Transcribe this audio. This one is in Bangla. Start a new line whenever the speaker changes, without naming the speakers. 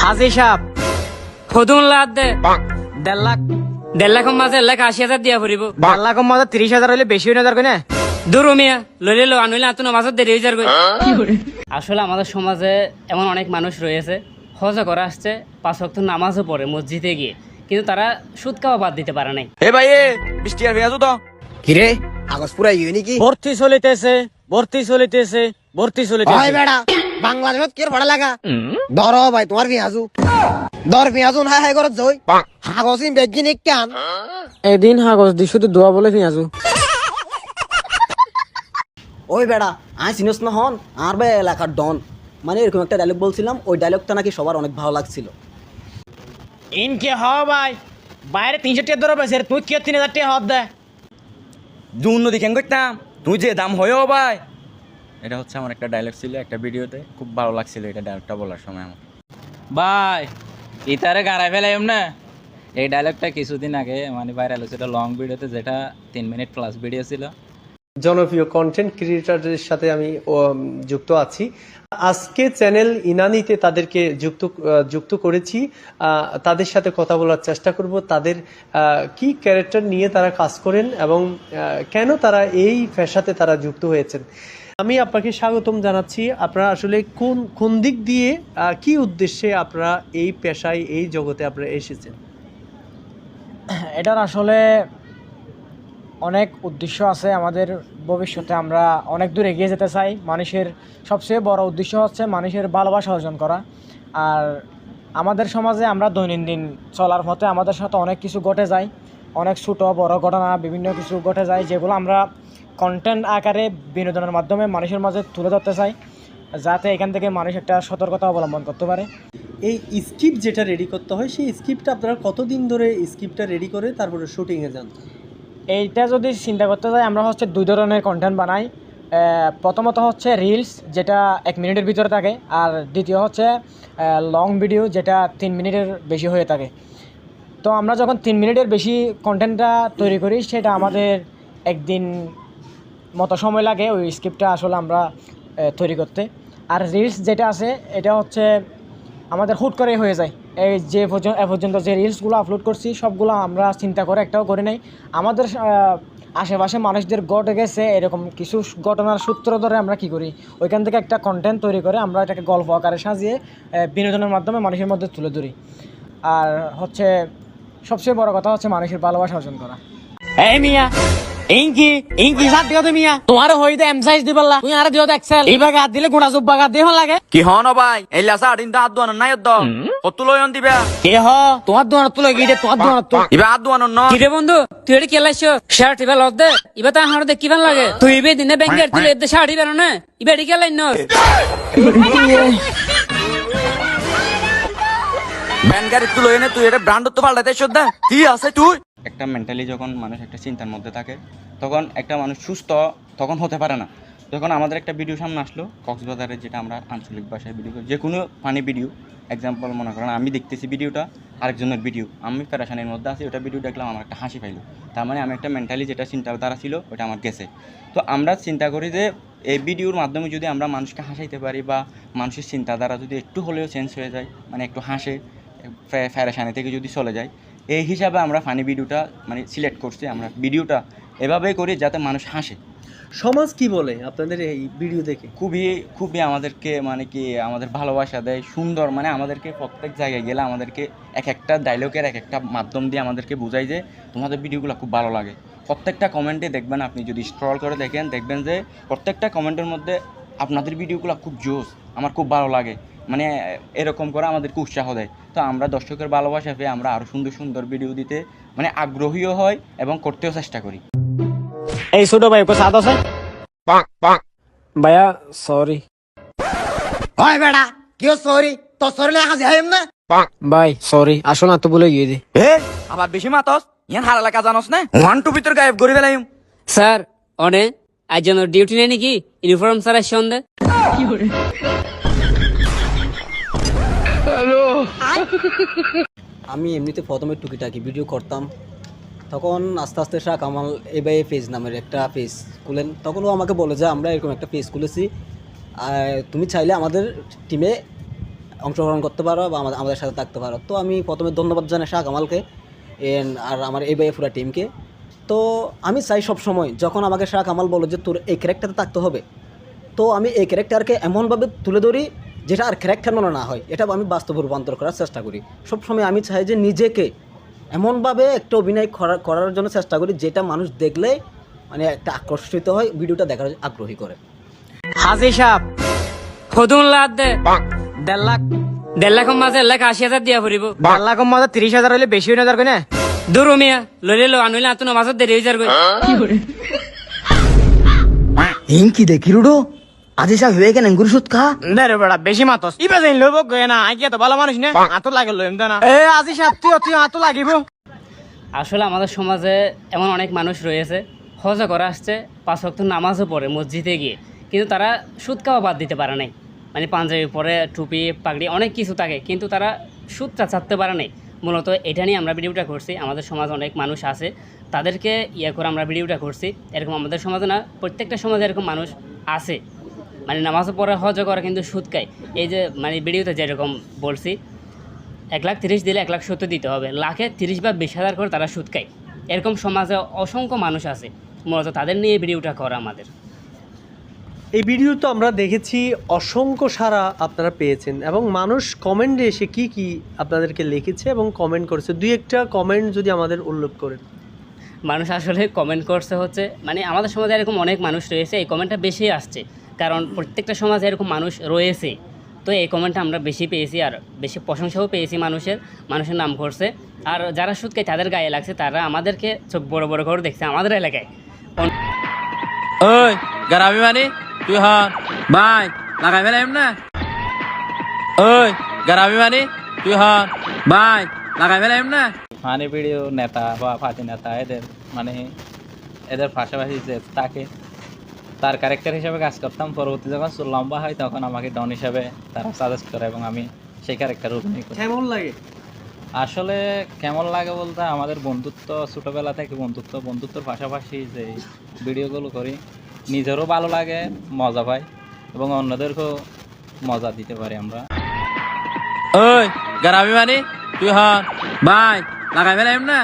হাজি সাপ
লাদ দে। দেড় লাখ দেড় লাখ মাঝে এক লাখ আশি হাজার দিয়া ফুরিব
দেড় লাখ তিরিশ হাজার হলে বেশি হয়ে যাবে না
দূর মিয়া লইলে লো আতুন মাঝে দেরি হয়ে? যাবে আসলে আমাদের সমাজে এমন অনেক মানুষ রয়েছে হজে করে আসছে পাঁচ ওয়াক্ত নামাজও পড়ে মসজিদে গিয়ে। কিন্তু তারা সুদ খাওয়া বাদ দিতে পারে নাই।
এ ভাই বৃষ্টি আর পেঁয়াজু তো
কিরে? কাগজ পুরা নাকি?
ভর্তি চলিতেছে ভর্তি চলিতেছে ভর্তি
হয়
চলিতেছে
বেড়া। বাংলাদেশত কি ভাড়া লাগা? ধর ভাই তোমার পেঁয়াজু। ধর পেঁয়াজু না হাই ঘরত যাই কাগজ বেগিন কান
এদিন হাগজ দি শুধু দোয়া বলে পেঁয়াজু।
ওই বেড়া আই চিনস না হন আর বে এলাকার ডন। মানে এরকম একটা ডায়লগ বলছিলাম ওই ডায়লগটা নাকি সবার অনেক ভালো লাগছিল।
ইনকে হ ভাই বাইরে তিনশো টাকা ধরে পেয়েছে তুই কি তিন হাজার টাকা হদ দে?
জুন নদী কেন করতাম তুই যে দাম হয়েও ভাই। এটা হচ্ছে আমার একটা ডায়লগ ছিল, একটা ভিডিওতে খুব ভালো লাগছিল এটা ডায়লগটা বলার সময় আমার।
ভাই ইতারে গাড়াই ফেলাইম না। এই ডায়লগটা কিছুদিন আগে মানে ভাইরাল হয়েছিল লং ভিডিওতে যেটা তিন মিনিট প্লাস ভিডিও ছিল।
জনপ্রিয় কন্টেন্ট ক্রিয়েটারদের সাথে আমি যুক্ত আছি। আজকে চ্যানেল ইনানিতে তাদেরকে যুক্ত যুক্ত করেছি। তাদের সাথে কথা বলার চেষ্টা করব। তাদের কি ক্যারেক্টার নিয়ে তারা কাজ করেন এবং কেন তারা এই পেশাতে তারা যুক্ত হয়েছেন। আমি আপনাকে স্বাগতম জানাচ্ছি। আপনারা আসলে কোন কোন দিক দিয়ে কি উদ্দেশ্যে আপনারা এই পেশায়, এই জগতে আপনারা এসেছেন?
এটার আসলে অনেক উদ্দেশ্য আছে আমাদের ভবিষ্যতে। আমরা অনেক দূর এগিয়ে যেতে চাই। মানুষের সবচেয়ে বড় উদ্দেশ্য হচ্ছে মানুষের ভালোবাসা অর্জন করা। আর আমাদের সমাজে আমরা দৈনন্দিন চলার পথে আমাদের সাথে অনেক কিছু ঘটে যায়। অনেক ছোটো, বড় ঘটনা, বিভিন্ন কিছু ঘটে যায়, যেগুলো আমরা কন্টেন্ট আকারে বিনোদনের মাধ্যমে মানুষের মাঝে তুলে ধরতে চাই যাতে এখান থেকে মানুষ একটা সতর্কতা অবলম্বন করতে পারে।
এই স্ক্রিপ্ট যেটা রেডি করতে হয় সেই স্ক্রিপ্টটা আপনারা কতদিন ধরে স্ক্রিপ্টটা রেডি করে তারপরে শুটিংয়ে যান?
এইটা যদি চিন্তা করতে যাই আমরা হচ্ছে দুই ধরনের কন্টেন্ট বানাই। প্রথমত হচ্ছে রিলস যেটা এক মিনিটের ভিতরে থাকে আর দ্বিতীয় হচ্ছে লং ভিডিও যেটা তিন মিনিটের বেশি হয়ে থাকে। তো আমরা যখন তিন মিনিটের বেশি কন্টেন্টটা তৈরি করি সেটা আমাদের একদিন মতো সময় লাগে ওই স্ক্রিপ্টটা আসলে আমরা তৈরি করতে। আর রিলস যেটা আছে, এটা হচ্ছে আমাদের হুট করে হয়ে যায়। এই যে পর্যন্ত, এ পর্যন্ত যে রিলসগুলো আপলোড করছি, সবগুলো আমরা চিন্তা করে একটাও করে নাই। আমাদের আশেপাশে মানুষদের ঘটে গেছে এরকম কিছু ঘটনার সূত্র ধরে আমরা কি করি? ওইখান থেকে একটা কন্টেন্ট তৈরি করে আমরা এটাকে গল্প আকারে সাজিয়ে বিনোদনের মাধ্যমে মানুষের মধ্যে তুলে ধরি। আর হচ্ছে, সবচেয়ে বড় কথা হচ্ছে মানুষের ভালোবাসা অর্জন করা।
মিয়া! ইংকি ইংকি সাত দিও মিয়া তোমার হই দে এম সাইজ দিবল্লা তুই আর দিও এক্সেল এই বাগা দিলে গুণা জুব বাগা দিও লাগে।
কি হন ভাই? এই লাসা আদিন আদুয়ান নাই দ কত লয়ন দিবা?
কে হ? তোমার দোয়ার তুলে গিয়ে তোমার তো।
ইবা আদুয়ান ন।
কিরে বন্ধু? তুই এটা কেলাইছো শার্ট ইবা লদ দে। ইবা তা হাড় দেখি ভালো লাগে? তুই ইবে দিনে ব্যাংকের তুলে এতে শাড়ি বেরো না? ইবা এটি কেলাই ন?
গাড়ি তুলো এনে তুই এটা ব্র্যান্ড তো পাল্টাতে শ্রদ্ধা কি আছে তুই একটা মেন্টালি যখন মানুষ একটা চিন্তার মধ্যে থাকে, তখন একটা মানুষ সুস্থ তখন হতে পারে না। যখন আমাদের একটা ভিডিও সামনে আসলো, কক্সবাজারের যেটা আমরা আঞ্চলিক ভাষায় ভিডিও যে কোনো ফানি ভিডিও এক্সাম্পল মনে করেন, আমি দেখতেছি ভিডিওটা আরেকজনের ভিডিও আমি প্যারাশানির মধ্যে আছি, ওটা ভিডিও দেখলাম, আমার একটা হাসি পাইলো। তার মানে আমি একটা মেন্টালি যেটা চিন্তাধারা ছিল, ওটা আমার গেছে। তো আমরা চিন্তা করি যে, এই ভিডিওর মাধ্যমে যদি আমরা মানুষকে হাসাইতে পারি বা মানুষের চিন্তাধারা যদি একটু হলেও চেঞ্জ হয়ে যায় মানে একটু হাসে ফ্যারাসানি থেকে যদি চলে যায় এই হিসাবে আমরা ফানি ভিডিওটা মানে সিলেক্ট করছি আমরা ভিডিওটা এভাবেই করি যাতে মানুষ হাসে।
সমাজ কি বলে আপনাদের এই ভিডিও দেখে?
খুবই খুবই আমাদেরকে মানে কি আমাদের ভালোবাসা দেয় সুন্দর মানে আমাদেরকে প্রত্যেক জায়গায় গেলে আমাদেরকে এক একটা ডায়লগের এক একটা মাধ্যম দিয়ে আমাদেরকে বোঝায় যে তোমাদের ভিডিওগুলো খুব ভালো লাগে। প্রত্যেকটা কমেন্টে দেখবেন আপনি যদি স্ক্রল করে দেখেন দেখবেন যে প্রত্যেকটা কমেন্টের মধ্যে আপনাদের ভিডিওগুলো খুব জোস আমার খুব ভালো লাগে। মানে এরকম করে আমাদেরকে উৎসাহ দেয়। তো আমরা দর্শকের ভালোবাসা পেয়ে আমরা আরও সুন্দর সুন্দর ভিডিও দিতে মানে আগ্রহীও হয় এবং করতেও চেষ্টা করি।
এই ছোট ভাই সাদ আছে? ভাইয়া সরি
হয় বেড়া কিও সরি তো সরি লেখা যায় না?
ভাই সরি আসো না তো বলে গিয়ে দি।
এ আবার বেশি মাতস ইয়ান হারা লাগা জানোস না? ওয়ান টু ভিতর গায়েব করে ফেলাইম
স্যার অনে আজ যেন ডিউটি নেই নাকি? ইউনিফর্ম স্যার সন্ধ্যে
আমি এমনিতে প্রথমে টুকিটাকি ভিডিও করতাম। তখন আস্তে আস্তে শাহ কামাল এবাই পেজ নামের একটা পেজ খুলেন। তখন ও আমাকে বলে যে, আমরা এরকম একটা পেজ খুলেছি। তুমি চাইলে আমাদের টিমে অংশগ্রহণ করতে পারো বা আমাদের সাথে থাকতে পারো। তো আমি প্রথমে ধন্যবাদ জানাই শাহ কামালকে আর আমার এই বাইয়ে পুরা টিমকে তো আমি চাই সব সময় যখন আমাকে শাহ কামাল বলো যে, তোর এই ক্যারেক্টারে থাকতে হবে। তো আমি এই ক্যারেক্টারকে এমনভাবে তুলে ধরি যেটা আর ক্যারেক্টার মনে না হয় এটা আমি বাস্তব রূপান্তর করার চেষ্টা করি। সবসময় আমি চাই যে নিজেকে এমনভাবে একটা অভিনয় করা- করার জন্য চেষ্টা করি যেটা মানুষ দেখলে মানে একটা আকর্ষিত হয় ভিডিওটা দেখার আগ্রহী করে।
হাজি সাহেব
ফদুন লাদ দে।
দেড় লাখ
দেড় লাখ মাঝে এক লাখ আশি হাজার দিয়া ফুরিব
দেড় লাখের মধ্যে তিরিশ হাজার হলে বেশি হয়ে হাজার না
দূর মিয়া লইলে লো আনুলে আতুন মাঝে দেরি হয়ে যাবে
হিংকি দেখি রুডো? আজি হয়ে কেন গুরু সুদ খা?
রে বেড়া বেশি মাতস। ইবে যাই লইব গয়ে না আই তো ভালো মানুষ না। আতো লাগে লইম না। এ আজি সাহেব তুই তুই আতো লাগিব।
আসলে আমাদের সমাজে এমন অনেক মানুষ রয়েছে হজ করে আসছে পাঁচ ওয়াক্ত নামাজও পড়ে মসজিদে গিয়ে। কিন্তু তারা সুদ খাওয়া বাদ দিতে পারে নাই। মানে পাঞ্জাবি পরে টুপি পাগড়ি অনেক কিছু থাকে কিন্তু তারা সুদটা ছাড়তে পারে নাই। মূলত এটা নিয়ে আমরা ভিডিওটা করছি। আমাদের সমাজে অনেক মানুষ আছে তাদেরকে ইয়ে করে আমরা ভিডিওটা করছি। এরকম আমাদের সমাজে না প্রত্যেকটা সমাজে এরকম মানুষ আছে। মানে নামাজও পরে হজ করে কিন্তু সুদ খায়। এই যে মানে ভিডিওতে যেরকম বলছি এক লাখ তিরিশ দিলে এক লাখ সত্তর দিতে হবে। লাখে তিরিশ বা বিশ হাজার করে তারা সুদ খায়। এরকম সমাজে অসংখ্য মানুষ আছে মূলত তাদের নিয়ে ভিডিওটা করা আমাদের।
এই ভিডিও তো আমরা দেখেছি অসংখ্য সারা আপনারা পেয়েছেন এবং মানুষ কমেন্টে এসে কি কি আপনাদেরকে লিখেছে এবং কমেন্ট করেছে? দুই একটা কমেন্ট যদি আমাদের উল্লেখ করেন।
মানুষ আসলে কমেন্ট করছে হচ্ছে মানে আমাদের সমাজে এরকম অনেক মানুষ রয়েছে এই কমেন্টটা বেশি আসছে। কারণ প্রত্যেকটা সমাজে এরকম মানুষ রয়েছে। তো এই কমেন্টটা আমরা বেশি পেয়েছি আর বেশি প্রশংসাও পেয়েছি মানুষের মানুষের নাম করছে। আর যারা সুদকে তাদের গায়ে লাগছে তারা আমাদেরকে চোখ বড় বড় করে দেখছে আমাদের এলাকায়।
ওই মানে? তুই হন ভাই লাগাই ফেলাম না ওই মানে? তুই হন ভাই লাগাই ফেলাম না মানে ভিডিও নেতা বা পার্টি নেতা এদের মানে এদের পাশাপাশি যে তাকে তার ক্যারেক্টার হিসেবে কাজ করতাম। পরবর্তী যখন চুল লম্বা হয় তখন আমাকে ডন হিসেবে তারা সাজেস্ট করে এবং আমি সেই ক্যারেক্টার অভিনয় করি।
কেমন লাগে?
আসলে কেমন লাগে বলতে আমাদের বন্ধুত্ব ছোটবেলা থেকে বন্ধুত্ব বন্ধুত্বর পাশাপাশি যে ভিডিওগুলো করি নিজেরও ভালো লাগে মজা পাই এবং অন্যদেরকেও মজা দিতে পারি আমরা। ওই গারাবি মানে তুই হন ভাই লাগাই ফেলাম না?